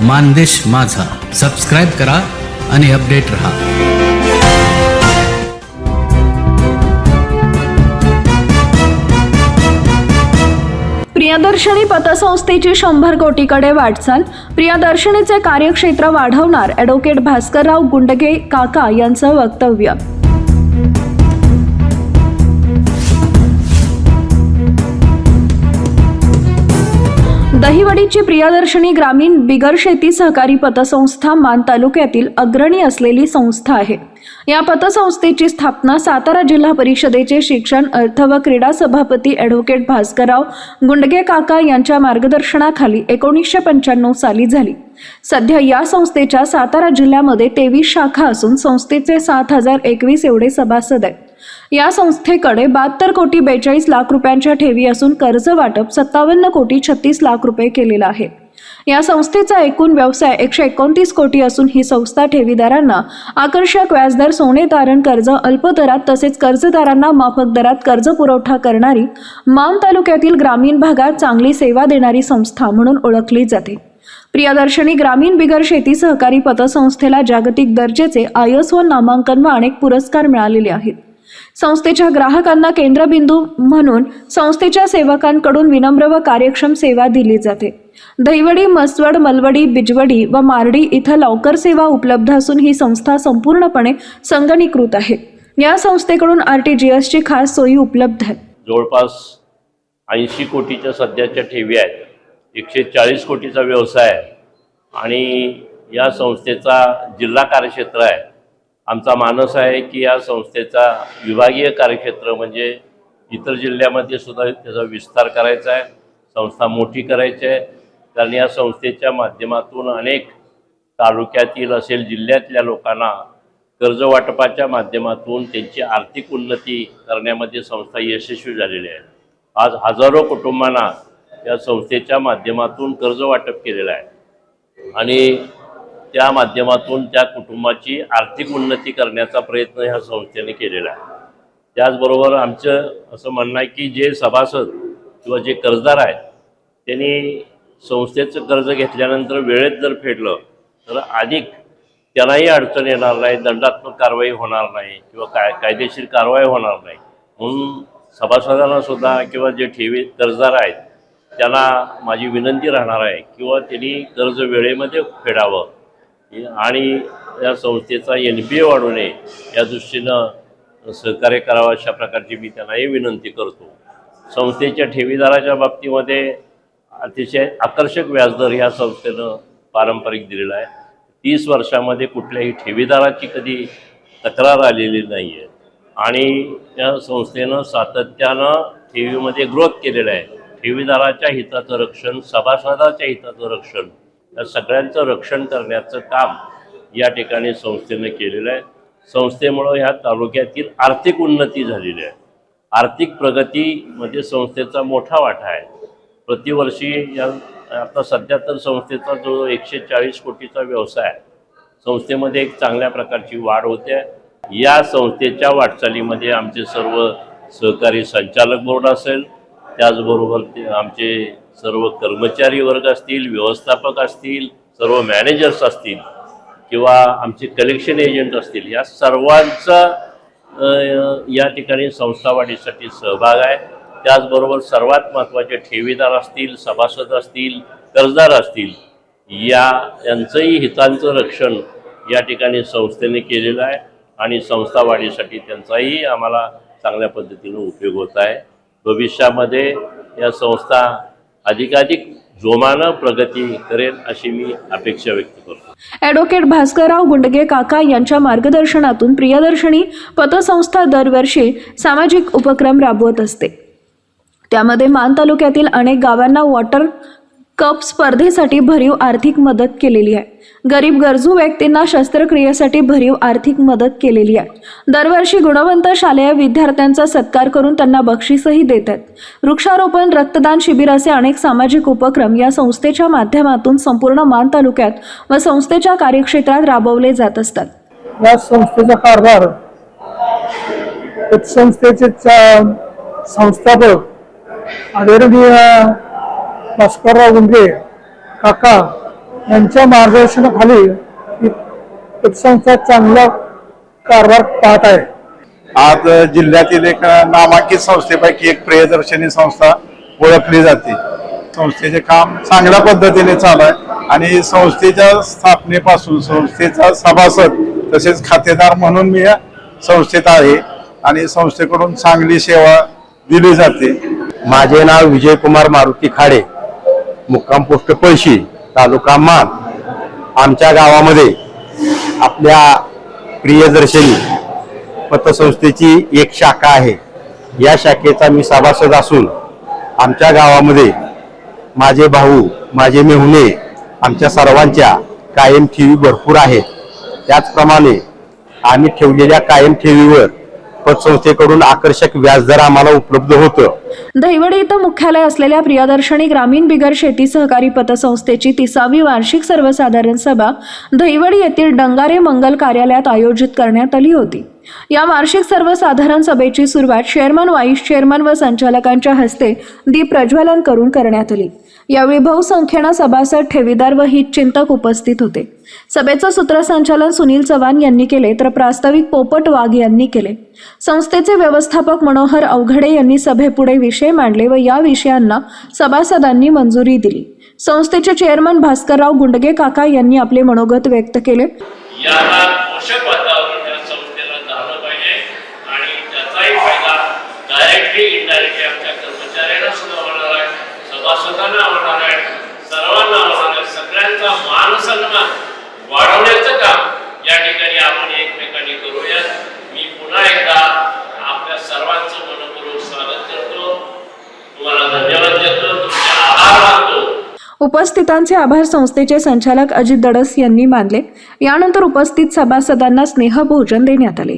मानदेश माझा. सबस्क्राईब करा आणि अपडेट रहा. प्रियदर्शनी पतसंस्थेची शंभर कोटीकडे वाटचाल. प्रियदर्शनीचे कार्यक्षेत्र वाढवणार ॲडव्होकेट भास्करराव गुंडगे काका यांचं वक्तव्य. दहिवडीची प्रियदर्शनी ग्रामीण बिगर शेती सहकारी पतसंस्था मान तालुक्यातील अग्रणी असलेली संस्था आहे. या पतसंस्थेची स्थापना सातारा जिल्हा परिषदेचे शिक्षण अर्थ व क्रीडा सभापती ॲडव्होकेट भास्करराव गुंडगे काका यांच्या मार्गदर्शनाखाली एकोणीसशे पंच्याण्णव साली झाली. सध्या या संस्थेच्या सातारा जिल्ह्यामध्ये तेवीस शाखा असून संस्थेचे सात हजार एकवीस एवढे सभासद आहेत. या संस्थेकडे बहात्तर कोटी बेचाळीस लाख रुपयांच्या ठेवी असून कर्ज वाटप सत्तावन्न कोटी छत्तीस लाख रुपये केलेलं आहे. या संस्थेचा एकूण व्यवसाय एकशे एकोणतीस कोटी असून ही संस्था ठेवीदारांना आकर्षक व्याजदर सोने तारण कर्ज अल्प दरात तसेच कर्जदारांना माफक दरात कर्ज पुरवठा करणारी मान तालुक्यातील ग्रामीण भागात चांगली सेवा देणारी संस्था म्हणून ओळखली जाते. प्रियदर्शनी ग्रामीण बिगर शेती सहकारी पतसंस्थेला जागतिक दर्जाचे आयएसओ नामांकन व अनेक पुरस्कार मिळालेले आहेत. संस्थेच्या ग्राहकांना केंद्रबिंदू म्हणून संस्थेच्या सेवकांकडून विनम्र व कार्यक्षम सेवा दिली जाते. दहिवडी मसवड मलवडी बिजवडी व मारडी इथं लवकर सेवा उपलब्ध असून ही संस्था संपूर्णपणे संगणीकृत आहे. या संस्थेकडून आर टी जी एसची खास सोयी उपलब्ध आहे. जवळपास ऐंशी कोटीच्या सध्याच्या ठेवी आहेत. एकशे चाळीस कोटीचा व्यवसाय आहे. आणि या संस्थेचा जिल्हा कार्यक्षेत्र आहे. आमचा मानस आहे की या संस्थेचा विभागीय कार्यक्षेत्र म्हणजे इतर जिल्ह्यामध्ये सुद्धा त्याचा विस्तार करायचा आहे संस्था मोठी करायची आहे. कारण या संस्थेच्या माध्यमातून अनेक तालुक्यातील असेल जिल्ह्यातल्या लोकांना कर्ज वाटपाच्या माध्यमातून त्यांची आर्थिक उन्नती करण्यामध्ये संस्था यशस्वी झालेली आहे. आज हजारो कुटुंबांना या संस्थेच्या माध्यमातून कर्ज वाटप केलेलं आहे. आणि त्या माध्यमातून त्या कुटुंबाची आर्थिक उन्नती करण्याचा प्रयत्न ह्या संस्थेने केलेला आहे. त्याचबरोबर आमचं असं म्हणणं आहे की जे सभासद किंवा जे कर्जदार आहेत त्यांनी संस्थेचं कर्ज घेतल्यानंतर वेळेत जर फेडलं तर अधिक त्यांनाही अडचण येणार नाही दंडात्मक कारवाई होणार नाही किंवा काय कायदेशीर कारवाई होणार नाही. म्हणून सभासदांना सुद्धा किंवा जे ठेवी कर्जदार आहेत त्यांना माझी विनंती राहणार आहे किंवा त्यांनी कर्ज वेळेमध्ये फेडावं. आणि या संस्थेचा एन पी ए वाढवणे या दृष्टीनं सहकार्य करावं अशा प्रकारची मी त्यांनाही विनंती करतो. संस्थेच्या ठेवीदाराच्या बाबतीमध्ये अतिशय आकर्षक व्याजदर ह्या संस्थेनं पारंपरिक दिलेला आहे. तीस वर्षामध्ये कुठल्याही ठेवीदाराची कधी तक्रार आलेली नाही आहे आणि या संस्थेनं सातत्यानं ठेवीमध्ये ग्रोथ केलेला आहे. ठेवीदाराच्या हिताचं रक्षण सभासदाच्या हिताचं रक्षण या सगळ्यांचं रक्षण करण्याचं काम या ठिकाणी संस्थेनं केलेलं आहे. संस्थेमुळं ह्या तालुक्यातील आर्थिक उन्नती झालेली आहे. आर्थिक प्रगतीमध्ये म्हणजे संस्थेचा मोठा वाटा आहे. प्रतिवर्षी या आता सध्या तर संस्थेचा जो एकशे चाळीस कोटीचा व्यवसाय आहे संस्थेमध्ये एक चांगल्या प्रकारची वाढ होते. या संस्थेच्या वाटचालीमध्ये आमचे सर्व सहकारी संचालक बोर्ड असेल त्याचबरोबर ते आमचे सर्व कर्मचारी वर्ग असतील व्यवस्थापक असतील सर्व मॅनेजर्स असतील किंवा आमचे कलेक्शन एजंट असतील या सर्वांचा या ठिकाणी संस्थावाढीसाठी सहभाग आहे. त्याचबरोबर सर्वात महत्त्वाचे ठेवीदार असतील सभासद असतील कर्जदार असतील या यांचंही हितांचं रक्षण या ठिकाणी संस्थेने केलेलं आहे आणि संस्थावाढीसाठी त्यांचाही आम्हाला चांगल्या पद्धतीनं उपयोग होत आहे. भविष्यामध्ये या संस्था अधिकाधिक जोमानं प्रगती करेल अशी मी अपेक्षा व्यक्त करतो. ॲडव्होकेट भास्करराव गुंडगे काका यांच्या मार्गदर्शनातून प्रियदर्शनी पतसंस्था दरवर्षी सामाजिक उपक्रम राबवत असते. त्यामध्ये मान तालुक्यातील अनेक गावांना वॉटर कप स्पर्धेसाठी भरीव आर्थिक मदत केलेली आहे. गरीब गरजू व्यक्तींना शस्त्रक्रियेसाठी भरीव आर्थिक मदत केलेली आहे. दरवर्षी गुणवंत शालेय विद्यार्थ्यांचा सत्कार करून त्यांना बक्षीसही देतात वृक्षारोपण रक्तदान शिबिर असे अनेक सामाजिक उपक्रम या संस्थेच्या माध्यमातून संपूर्ण मान तालुक्यात व संस्थेच्या कार्यक्षेत्रात राबवले जात असतात. या संस्थेचा कारभार संस्थेचे संस्थापक आदरणीय भास्करराव गुंडे काका यांच्या मार्गदर्शनाखाली ही पतसंस्था चांगला कारभार पाहत आहे. आज जिल्ह्यातील एक नामांकित संस्थेपैकी एक प्रियदर्शनी संस्था ओळखली जाते. संस्थेचे काम चांगल्या पद्धतीने चालू आहे आणि संस्थेच्या स्थापनेपासून संस्थेचा सभासद तसेच खातेदार म्हणून मी या संस्थेत आहे आणि संस्थेकडून चांगली सेवा दिली जाते. माझे नाव विजयकुमार मारुती खाडे. मुक्काम पोस्ट पळशी तालुका मान आमच्या गावामध्ये आपल्या प्रियदर्शनी पतसंस्थेची एक शाखा आहे. या शाखेचा मी सभासद असून आमच्या गावामध्ये माझे भाऊ माझे मेहुणे आमच्या सर्वांच्या कायम ठेवी भरपूर आहेत. त्याचप्रमाणे आम्ही ठेवलेल्या कायम ठेवीवर पतसंस्थेकडून आकर्षक व्याजदर आम्हाला उपलब्ध होतं. दहिवडी इथं मुख्यालय असलेल्या प्रियदर्शनी ग्रामीण बिगर शेती सहकारी पतसंस्थेची तिसावी वार्षिक सर्वसाधारण सभा दहिवडी येथील डंगारे मंगल कार्यालयात आयोजित करण्यात आली होती. या वार्षिक सर्वसाधारण सभेची सुरुवात चेअरमन व्हाईस चेअरमन व संचालकांच्या हस्ते दीप प्रज्वलन करून करण्यात आली. यावेळी बहुसंख्येनं सभासद ठेवीदार व हितचिंतक उपस्थित होते. सभेचं सूत्रसंचालन सुनील चव्हाण यांनी केले तर प्रास्ताविक पोपट वाघ यांनी केले. संस्थेचे व्यवस्थापक मनोहर अवघडे यांनी सभेपुढे विषय मांडले व या विषयांना सभासदांनी मंजुरी दिली. संस्थेचे चेअरमन भास्करराव गुंडगे काका यांनी आपले मनोगत व्यक्त केले. आणि त्याचाही फायदा डायरेक्टली इनडायरेक्टली आमच्या कर्मचाऱ्यांना सुद्धा सभासदांना आहे. सर्वांना आहे. सगळ्यांचा वाढवण्याचं काम या ठिकाणी आपण एकमेकांनी मी पुन्हा एकदा आपल्या सर्वांचं मनपूर्वक स्वागत करतो. तुम्हाला धन्यवाद देतो. तुमचे आभार मानतो. उपस्थितांचे आभार संस्थेचे संचालक अजित दडस यांनी मानले. यानंतर उपस्थित सभासदांना स्नेहभोजन देण्यात आले.